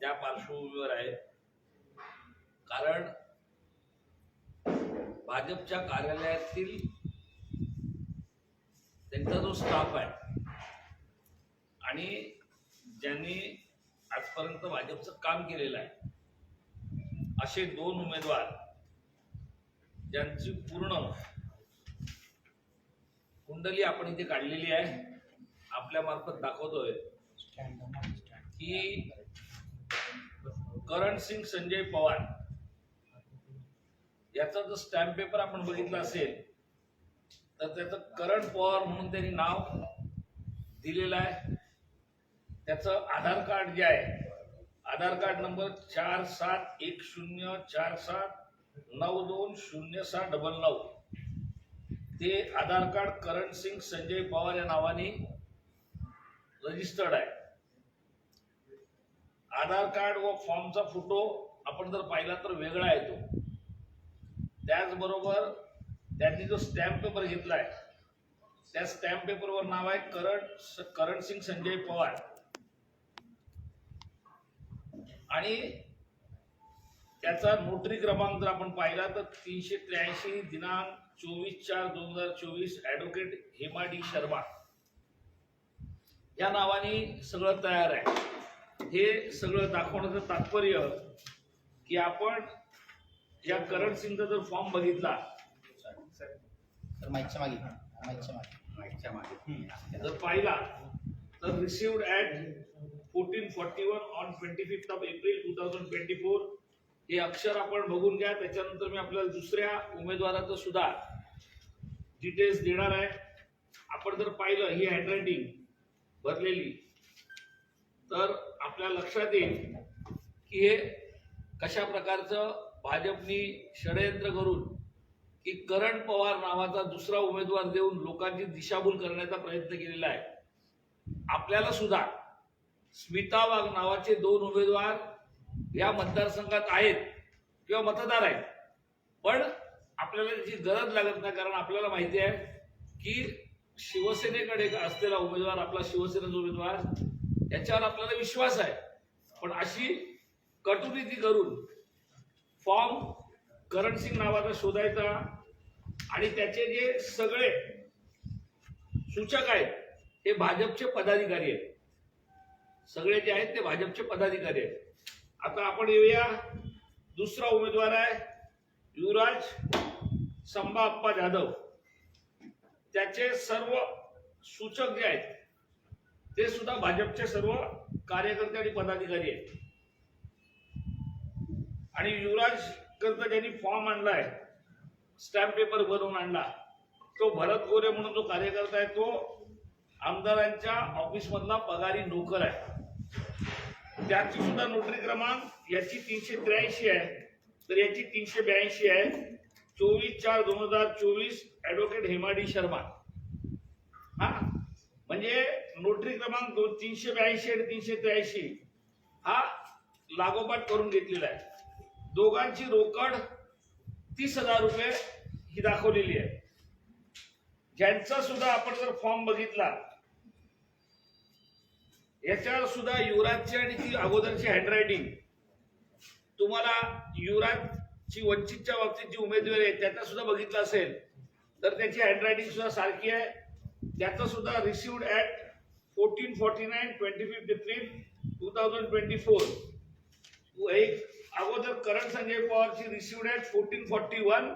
त्या पार्श्वभूमीवर आहे कारण भाजपच्या कार्यालयातील त्यांचा जो स्टाफ आहे आणि ज्यांनी आजपर्यंत भाजपचं काम केलेलं आहे असे दोन उमेदवार ज्यांची पूर्ण कुंडली आपण इथे काढलेली आहे आपल्या मार्फत दाखवतोय की करण सिंग संजय पवार. याचा जर स्टॅम्प पेपर आपण बघितला असेल तर त्याचं करण पवार म्हणून त्यांनी नाव दिलेलं आहे. त्याचं आधार कार्ड जे आहे आधार कार्ड नंबर चार सात एक शून्य चार सात नऊ दोन शून्य सहा डबल नऊ. ते आधार कार्ड करण सिंग संजय पवार या नावाने रजिस्टर्ड आहे. आधार कार्ड व फॉर्मचा फोटो आपण जर पाहिला तर वेगळा येतो त्याचबरोबर त्यांनी जो स्टॅम्प पेपर घेतलाय त्या स्टॅम्प पेपरवर नाव आहे करण करण सिंग संजय पवार. आणि त्याचा नोटरी क्रमांक जर आपण पाहिला तर तीनशे त्र्याऐंशी दिनांक चोवीस चार दोन हजार चोवीस ऍडव्होकेट हेमा डी शर्मा. या नावाने सगळं तयार आहे. हे सगळं दाखवण्याचं तात्पर्य की आपण या करण सिंगचा जर फॉर्म बघितला. तर माईकच्या मागे. माईकच्या मागे. मागच्या मागे. जर पाहिला तर received at fourteen forty one on twenty fifth of April two thousand twenty four हे अक्षर आपण बघून घ्या त्याच्यानंतर मी आपल्याला दुसऱ्या उमेदवाराचं सुद्धा डिटेल्स देणार आहे. आपण जर पाहिलं ही हँडरायटिंग भरलेली. तर आपल्या लक्षात येईल की हे कशा प्रकारचं भाजपनी षडयंत्र करून की करण पवार नावाचा दुसरा उमेदवार देऊन लोकांची दिशाभूल करण्याचा प्रयत्न केलेला आहे. आपल्याला सुद्धा स्मिता वाघ नावाचे दोन उमेदवार या मतदारसंघात आहेत किंवा मतदार आहेत. पण आपल्याला त्याची गरज लागत नाही कारण आपल्याला माहिती आहे की शिवसेनेकडे असलेला उमेदवार आपला शिवसेनेचा उमेदवार याच्यावर आपल्याला विश्वास आहे. पण अशी कटुनीती करून फॉर्म करण सिंग नावाचा शोधायचा आणि त्याचे जे सगळे सूचक आहेत हे भाजपचे पदाधिकारी आहेत. सगळे जे आहेत ते भाजपचे पदाधिकारी आहेत. आता आपण येऊया. दुसरा उमेदवार आहे युवराज संभा अप्पा जाधव. त्याचे सर्व सूचक जे आहेत ते सुद्धा भाजपचे सर्व कार्यकर्ते आणि पदाधिकारी आहेत. आणि युवराज करता ज्यांनी फॉर्म आणलाय स्टॅम्प पेपर भरून आणला. तो भरत गोरे म्हणून जो कार्यकर्ता आहे तो आमदारांच्या ऑफिस मधला पगारी नोकर आहे. त्याची सुद्धा नोटरी क्रमांक याची तीनशे त्र्याऐंशी आहे. तर याची तीनशे ब्याऐंशी आहे. चोवीस चार दोन हजार चोवीस ऍडव्होकेट हेमाडी शर्मा. हा? म्हणजे नोटरी क्रमांक दोन तीनशे ब्याऐंशी आणि तीनशे त्र्याऐंशी हा लागोपाठ करून घेतलेला आहे. दोघांची रोकड तीस हजार रुपये ही दाखवलेली आहे. ज्यांचा सुद्धा आपण जर फॉर्म बघितला याच्यावर सुद्धा युवराजची आणि ती अगोदरची हँडरायटिंग तुम्हाला युवराजची वंचितच्या बाबतीत जी उमेदवारी आहे त्याचा सुद्धा बघितलं असेल तर त्याची हँडरायटिंग सुद्धा सारखी आहे. त्याचं सुद्धा received at fourteen forty nine twenty fifth April two thousand twenty four एक अगोदर Karan Sanjay पवारची received at fourteen forty one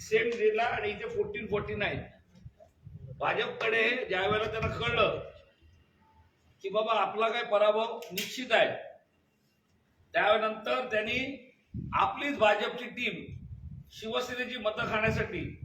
same डेला आणि इथे फोर्टीन फॉर्टी नाईन भाजपकडे ज्या वेळेला त्यांना कळलं की बाबा आपला काय पराभव निश्चित आहे. त्यानंतर त्यांनी आपलीच भाजपची टीम शिवसेनेची मतं खाण्यासाठी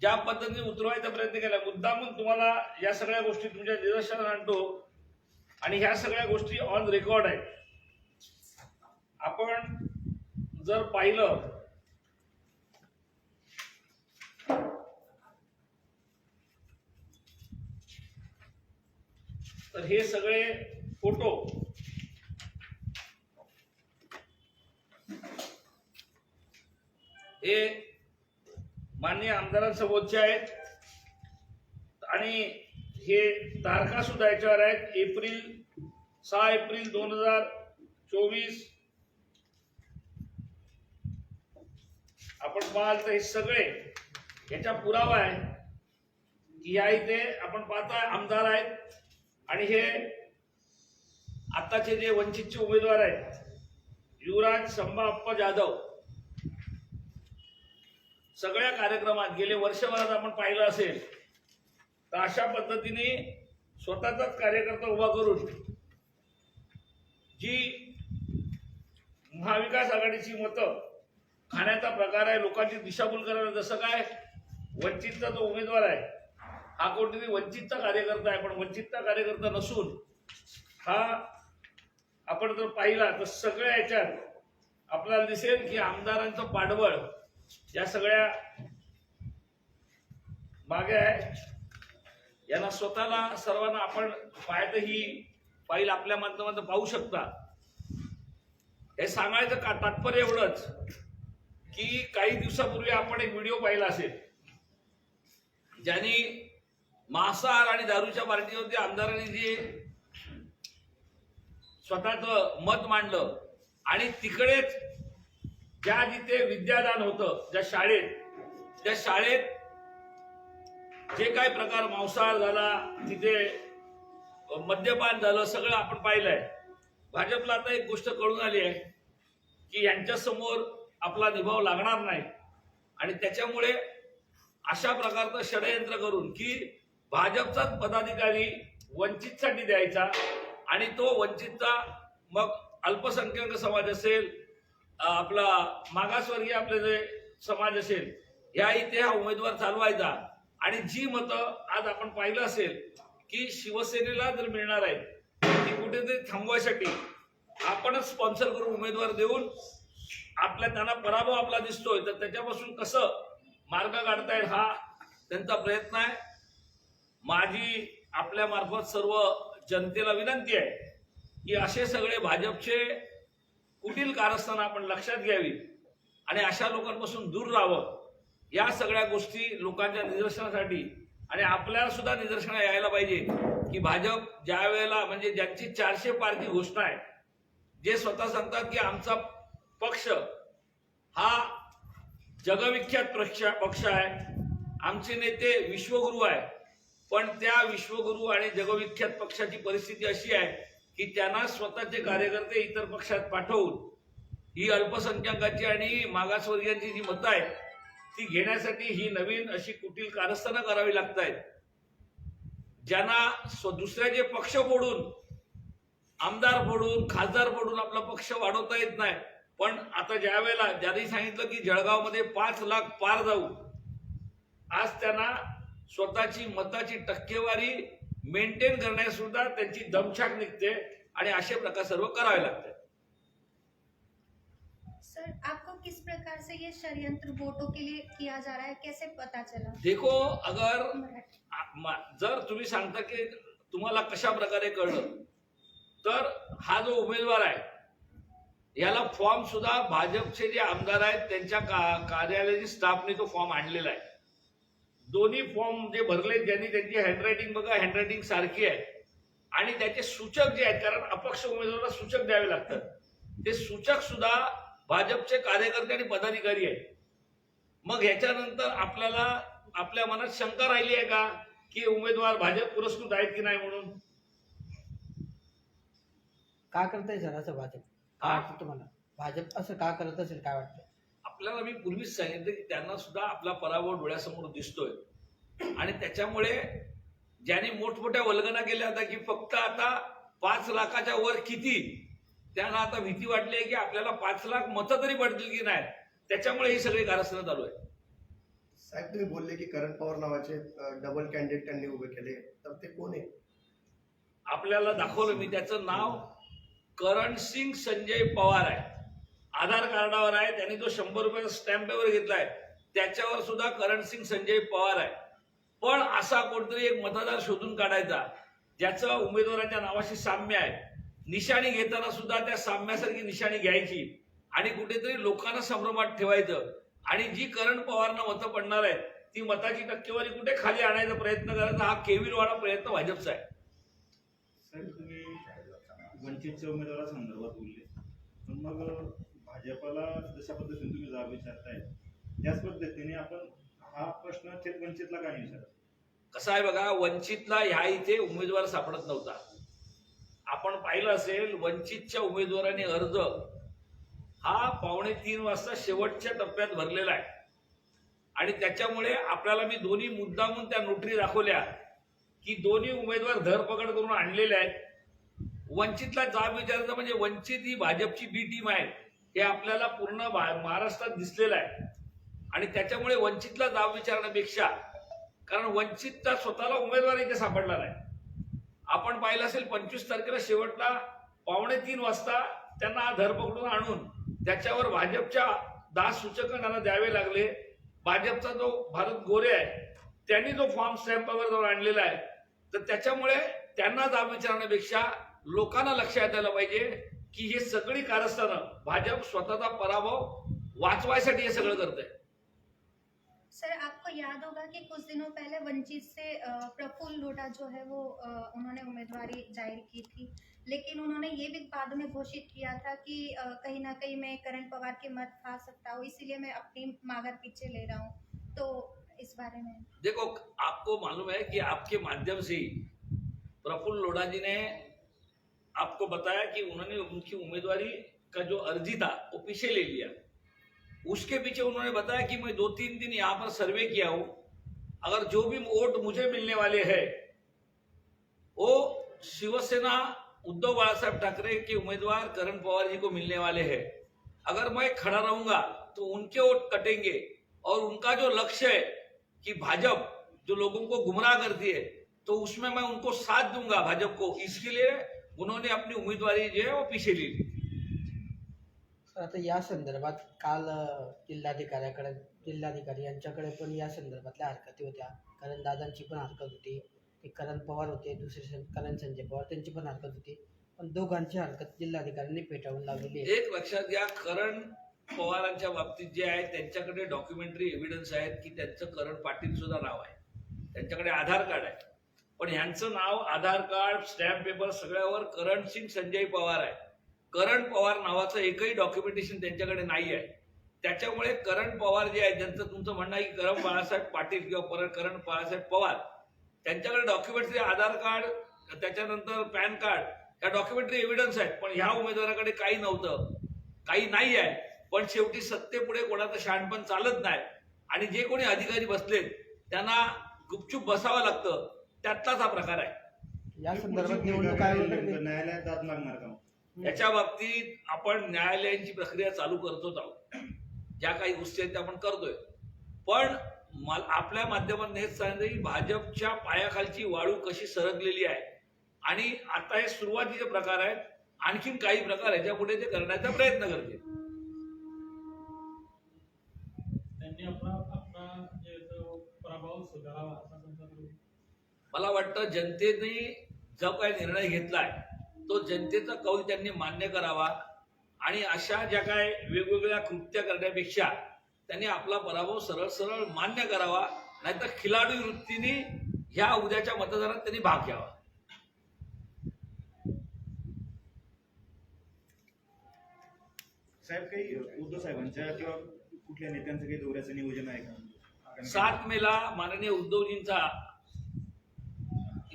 ज्या पद्धतीने उतरवायचा प्रयत्न केला मुद्दामून तुम्हाला या सगळ्या गोष्टी तुमच्या निदर्शनात आणतो. आणि ह्या सगळ्या गोष्टी ऑन रेकॉर्ड आहेत. आपण जर पाहिलं तर हे सगळे फोटो हे माननीय आमदारांसमोरचे आहेत. आणि हे तारखा सुद्धा याच्यावर आहेत. एप्रिल सहा एप्रिल दोन हजार चोवीस. आपण पाहाल तर हे सगळे याचा पुरावा आहे की या इथे आपण पाहताय आमदार आहेत. आणि हे आताचे जे वंचितचे उमेदवार आहेत. युवराज संभा अप्पा जाधव. सगळ्या कार्यक्रमात गेले वर्षभरात आपण पाहिलं असेल तर अशा पद्धतीने स्वतःचाच कार्यकर्ता उभा करून जी महाविकास आघाडीची मतं खाण्याचा प्रकार आहे लोकांची दिशाभूल करायला जसं काय वंचितचा जो उमेदवार आहे हा कोणतरी वंचितचा कार्यकर्ता आहे पण वंचितचा कार्यकर्ता नसून हा आपण जर पाहिला तर सगळ्या याच्यात आपल्याला दिसेल की आमदारांचं पाठबळ या सगळ्या मागे आहे. यांना स्वतःला सर्वांना आपण पाहत ही फाईल आपल्या माध्यमातून पाहू शकता. हे सांगायचं का तात्पर्य एवढंच की काही दिवसापूर्वी आपण एक व्हिडिओ पाहिला असेल. ज्यांनी मांसाहार आणि दारूच्या पार्टीवरती आमदारांनी जे स्वतःच मत मांडलं आणि तिकडेच ज्या जिथे विद्यादान होतं ज्या शाळेत त्या शाळेत जे काही प्रकार मांसाहार झाला तिथे मद्यपान झालं सगळं आपण पाहिलंय. भाजपला आता एक गोष्ट कळून आली आहे की यांच्या समोर आपला निभाव लागणार नाही. आणि त्याच्यामुळे अशा प्रकारचं षडयंत्र करून की भाजपचाच पदाधिकारी वंचितसाठी द्यायचा आणि तो वंचितचा मग अल्पसंख्याक समाज असेल आपला मागासवर्गीय आपले जे समाज असेल ह्या इथे हा उमेदवार चालवायचा आणि जी मतं आज आपण पाहिलं असेल की शिवसेनेला जर मिळणार आहे ती कुठेतरी थांबवायसाठी आपणच स्पॉन्सर करून उमेदवार देऊन आपल्या त्यांना पराभव आपला दिसतोय. तर त्याच्यापासून कसं मार्ग काढता येईल हा त्यांचा प्रयत्न आहे. माझी आपल्या मार्फत सर्व जनतेला विनंती आहे की असे सगळे भाजपचे कुटील कारस्थानं आपण लक्षात घ्यावी आणि अशा लोकांपासून दूर राहावं. या सगळ्या गोष्टी लोकांच्या निदर्शनासाठी आणि आपल्याला सुद्धा निदर्शना यायला पाहिजे की भाजप ज्या वेळेला म्हणजे ज्यांची चारशे पारची घोषणा आहे जे स्वतः सांगतात की आमचा पक्ष हा जगविख्यात पक्ष पक्ष आहे आमचे नेते विश्वगुरु आहे पण त्या विश्वगुरु आणि जगविख्यात पक्षाची परिस्थिती अशी आहे की त्यांना स्वतःचे कार्यकर्ते इतर पक्षात पाठवून ही अल्पसंख्याकाची आणि मागासवर्गीयांची जी मतं आहेत ती घेण्यासाठी ही नवीन अशी कुटील कारस्थानं करावी लागत आहेत ज्यांना स्व दुसऱ्याचे पक्ष फोडून आमदार फोडून खासदार फोडून आपला पक्ष वाढवता येत नाही पण आता ज्या वेळेला ज्यांनी सांगितलं की जळगावमध्ये पाच लाख पार जाऊ आज त्यांना स्वतःची मताची टक्केवारी मेंटेन करण्यास सुद्धा त्यांची दमछाक निघते आणि असे प्रकार सर्व करावे लागतात. सर आपको किस प्रकार से ये षड्यंत्र वोटों के लिए किया जा रहा है? कैसे पता चला? देखो अगर जर तुम्ही सांगता की तुम्हाला कशा प्रकारे कळलं तर हा जो उमेदवार आहे याला फॉर्म सुद्धा भाजपचे जे आमदार आहेत त्यांच्या का- कार्यालयाची स्टाफने तो फॉर्म आणलेला आहे. दोन्ही फॉर्म जे भरले ज्यांनी त्यांची हँडरायटिंग बघा हँडरायटिंग सारखी आहे. आणि त्याचे सूचक जे आहेत कारण अपक्ष उमेदवाराला सूचक द्यावे लागतात. ते सूचक सुद्धा भाजपचे कार्यकर्ते आणि पदाधिकारी आहेत. मग ह्याच्यानंतर आपल्याला आपल्या मनात शंका राहिली आहे का की उमेदवार भाजप पुरस्कृत आहेत की नाही म्हणून? का करताय सर असं भाजप? का काय वाटतं तुम्हाला? भाजप असं का करत असेल काय वाटतं? आपल्याला मी पूर्वीच सांगितलं की त्यांना सुद्धा आपला पराभव डोळ्यासमोर दिसतोय. आणि त्याच्यामुळे ज्यांनी मोठमोठ्या वल्गना केल्या होत्या की फक्त आता पाच लाखाच्या वर किती त्यांना आता भीती वाटली आहे की आपल्याला पाच लाख मतं तरी पडतील की नाही. त्याच्यामुळे ही सगळी कारस्थानं चालू आहे साहेब तुम्ही बोलले की करण पवार नावाचे डबल कॅन्डिडेट त्यांनी उभे केले. तर ते कोण आहे? आपल्याला दाखवलं मी त्याचं नाव करण सिंग संजय पवार आहे. आधार कार्डावर आहे त्यांनी जो शंभर रुपयाचा स्टॅम्प पेपर घेतलाय त्याच्यावर सुद्धा करण सिंग संजय पवार आहे. पण असा कोणतरी एक मतदार शोधून काढायचा ज्याचं उमेदवाराच्या नावाशी साम्य आहे. निशाणी घेताना सुद्धा त्या साम्यासारखी निशाणी घ्यायची आणि कुठेतरी लोकांना संभ्रमात ठेवायचं. आणि जी करण पवारना मतं पडणार आहेत ती मताची टक्केवारी कुठे खाली आणायचा प्रयत्न करायचा हा केविलवाडा प्रयत्न भाजपचा आहे. वंचितच्या उमेदवारासंदर्भात बोलले. पण मग भाजपला जशा पद्धतीने तुम्ही जाब विचारताय त्याच पद्धतीने आपण हा प्रश्न थेट वंचितला का नाही विचारत? कसं आहे बघा वंचितला ह्या इथे उमेदवार सापडत नव्हता. आपण पाहिलं असेल वंचितच्या उमेदवाराने अर्ज हा पावणे तीन वाजता शेवटच्या टप्प्यात भरलेला आहे. आणि त्याच्यामुळे आपल्याला मी दोन्ही मुद्दामून त्या नोटरी दाखवल्या की दोन्ही उमेदवार धरपकड करून आणलेले आहेत. वंचितला जाब विचारायचा म्हणजे वंचित ही भाजपची बी टीम आहे. हे आपल्याला पूर्ण भा- महाराष्ट्रात दिसलेलं आहे. आणि त्याच्यामुळे वंचितला जाब विचारण्यापेक्षा कारण वंचितचा स्वतःला उमेदवार इथे सापडला नाही. आपण पाहिलं असेल पंचवीस तारखेला शेवटला पावणे तीन वाजता त्यांना धरपकडून आणून त्याच्यावर भाजपच्या दहा सूचकांना द्यावे लागले. भाजपचा जो भारत गोरे आहे त्यांनी जो फॉर्म स्टॅम्पावर जाऊन आणलेला आहे. तर त्याच्यामुळे त्यांना जाब विचारण्यापेक्षा लोकांना लक्षात द्यायला पाहिजे. की हे सगळी कारस्थानं भाजप स्वतःचा पराभव वाचवायसाठी हे सगळं करत आहे सर आपको याद होगा कि कुछ दिनों पहले वंचित से प्रफुल्ल लोढ़ा जो है वो उन्होंने उम्मीदवारी ज़ाहिर की थी। लेकिन उन्होंने ये भी बाद में घोषित किया था कि कहीं ना कहीं मैं करण पवार के मत खा सकता हूँ इसीलिए मैं अपनी मागर पीछे ले रहा हूँ। तो इस बारे में। देखो आपको मालूम है कि आपके माध्यम से प्रफुल्ल लोढ़ा जी ने आपको बताया कि उन्होंने उनकी उम्मीदवारी का जो अर्जी था, वो पीछे ले लिया। उसके पीछे उन्होंने बताया कि मैं दो तीन दिन यहाँ पर सर्वे किया हूँ। अगर जो भी वोट मुझे मिलने वाले हैं, वो शिवसेना उद्धव बाळासाहेब ठाकरे के उम्मीदवार करण पवार जी को मिलने वाले है। अगर मैं खड़ा रहूँगा तो उनके वोट कटेंगे और उनका जो लक्ष्य है कि भाजप जो लोगों को गुमराह करती है तो उसमें मैं उनको साथ दूँगा भाजपा को। इसके लिए उन्होंने अपनी उम्मीदवारी जो है वो पीछे ली तर आता या संदर्भात काल जिल्हाधिकाऱ्याकडे जिल्हाधिकारी यांच्याकडे पण या संदर्भातल्या हरकती होत्या. कारण दादांची पण हरकत होती. ते करण पवार होते दुसरे करण संजय पवार त्यांची पण हरकत होती. पण दोघांची हरकत जिल्हाधिकाऱ्यांनी पेटाळून लावलेली आहे. एक लक्षात घ्या करण पवारांच्या बाबतीत जे आहे त्यांच्याकडे डॉक्युमेंटरी एव्हिडन्स आहेत की त्यांचं करण पाटील सुद्धा नाव आहे. त्यांच्याकडे आधार कार्ड आहे. पण ह्यांचं नाव आधार कार्ड स्टॅम्प पेपर सगळ्यावर करण सिंग संजय पवार आहे. करण पवार नावाचं एकही डॉक्युमेंटेशन त्यांच्याकडे नाही आहे. त्याच्यामुळे करण पवार जे आहे ज्यांचं तुमचं म्हणणं आहे की करण बाळासाहेब पाटील किंवा परत करण बाळासाहेब पवार त्यांच्याकडे डॉक्युमेंटरी आधार कार्ड त्याच्यानंतर पॅन कार्ड त्या डॉक्युमेंटरी एव्हिडन्स आहेत. पण ह्या उमेदवाराकडे काही नव्हतं काही नाही आहे. पण शेवटी सत्तेपुढे कोणाचं शहाणपण चालत नाही. आणि जे कोणी अधिकारी बसलेत त्यांना गुपचूप बसावं लागतं. त्यातलाच हा प्रकार आहे. या संदर्भात निवडणूक? न्यायालयात दाद मागणार का? याच्या बाबतीत आपण न्यायालयांची प्रक्रिया चालू करतोच आहोत. ज्या काही गोष्टी आहेत त्या आपण करतोय. पण आपल्या माध्यमातून हेच सांगितलं की भाजपच्या पायाखालची वाळू कशी सरकलेली आहे. आणि आता हे सुरुवातीचे प्रकार आहेत. आणखीन काही प्रकार ह्याच्या पुढे ते करण्याचा प्रयत्न करतील. त्यांनी आपला आपला जे तो प्रभाव सुधारावा मला वाटतं जनतेने जो काही निर्णय घेतलाय तो जनतेचा कौल त्यांनी मान्य करावा आणि अशा ज्या काय वेगवेगळ्या कृत्य करण्यापेक्षा त्यांनी आपला पराभव सरळ सरळ मान्य करावा नाहीतर खिलाडू वृत्तीने ह्या उद्याच्या मतदानात त्यांनी भाग घ्यावा. साहेब काही उद्धव साहेबांच्या किंवा कुठल्या नेत्यांचं काही दौऱ्याचं नियोजन आहे का? सात मेला माननीय उद्धवजींचा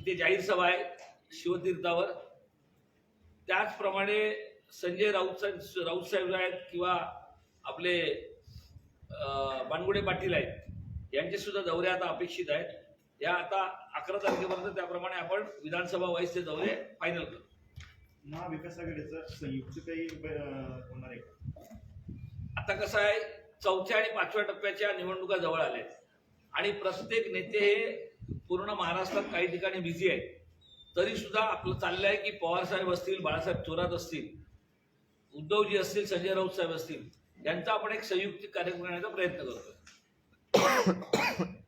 इथे जाहीर सभा आहे शिवतीर्थावर. त्याचप्रमाणे संजय राऊत साहेब राऊत साहेब आहेत किंवा आपले बानगुडे पाटील आहेत यांचे सुद्धा दौरे आता अपेक्षित आहेत. या आता अकरा तारखेपर्यंत त्याप्रमाणे आपण विधानसभा वाईसचे दौरे फायनल करू. महाविकास आघाडीचं संयुक्त काही होणार आहे? आता कसं आहे चौथ्या आणि पाचव्या टप्प्याच्या निवडणुका जवळ आल्या आहेत. आणि प्रत्येक नेते हे पूर्ण महाराष्ट्रात काही ठिकाणी बिझी आहे तरी सुद्धा आपलं चाललं आहे की पवार साहेब असतील बाळासाहेब थोरात असतील उद्धवजी असतील संजय राऊत साहेब असतील यांचा आपण एक संयुक्त कार्यक्रम करण्याचा प्रयत्न करतो